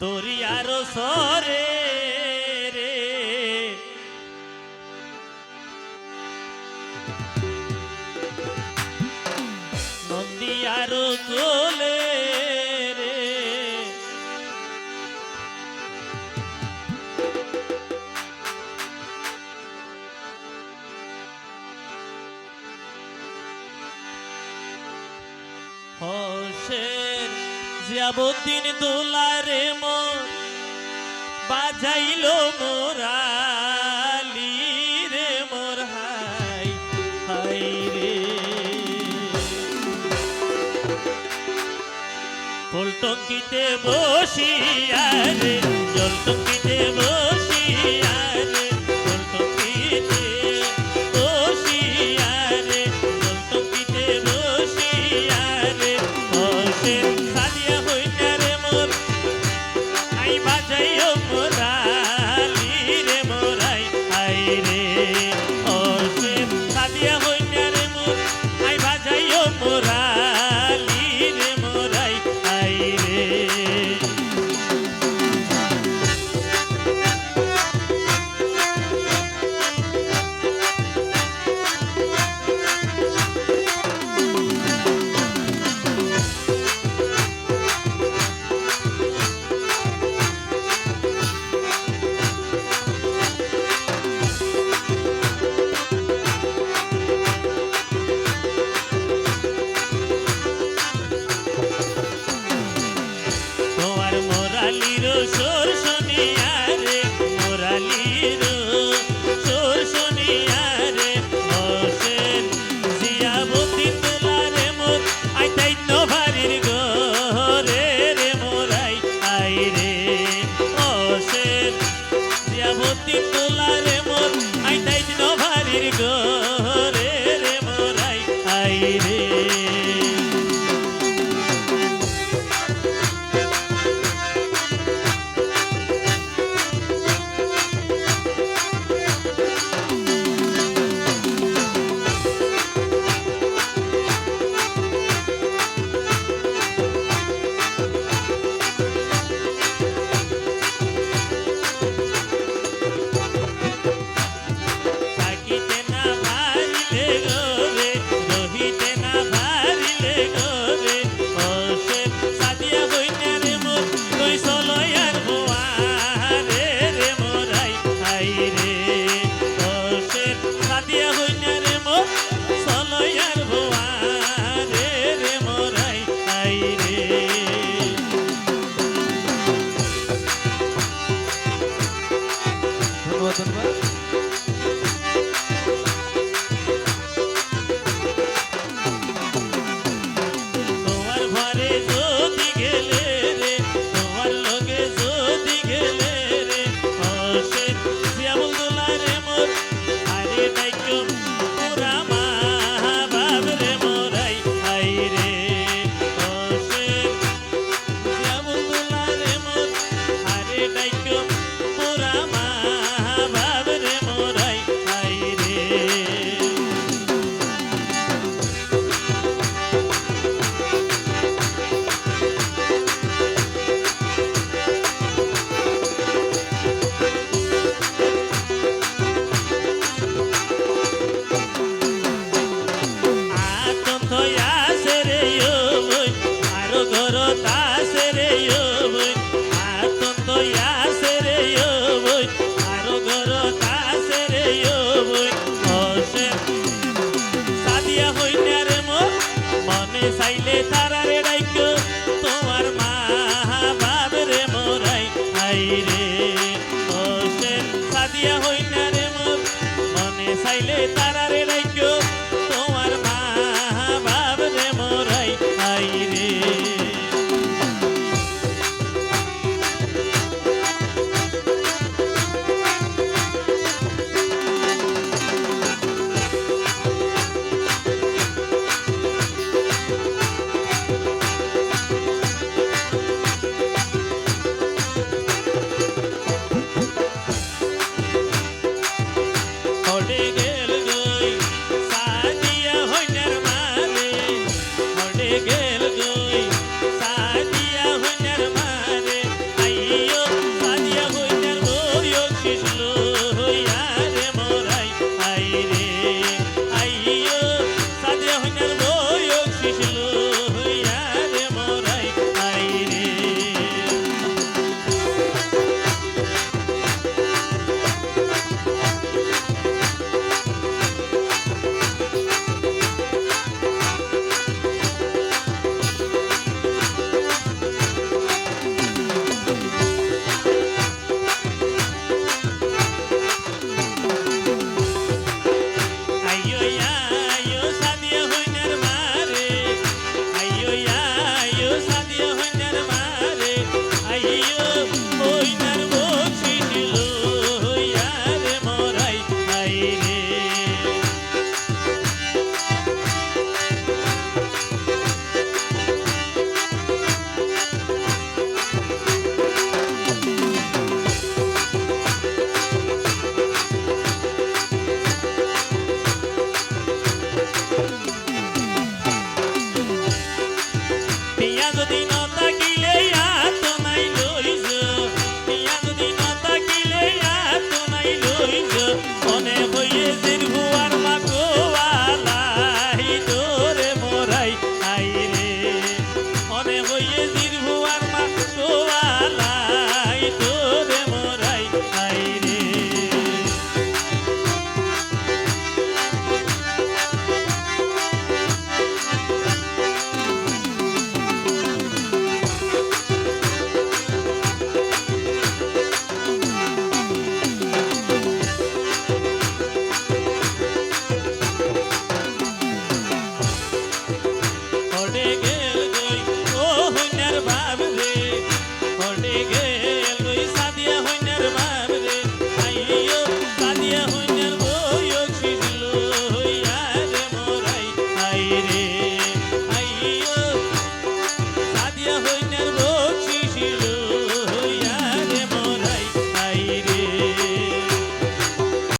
দরিয়ার সরে রে। নন্দিয়ার কোলে রে। হসে গিয়াবুদ্দিন দোলার মোর, বাজাইল মোরালি রে মোর হাই হাই রে। ফুলটঙ্কিতে বসিয়া রে জলটঙ্কিতে বসিয়া হই রে মনে চাইলে তা Janine.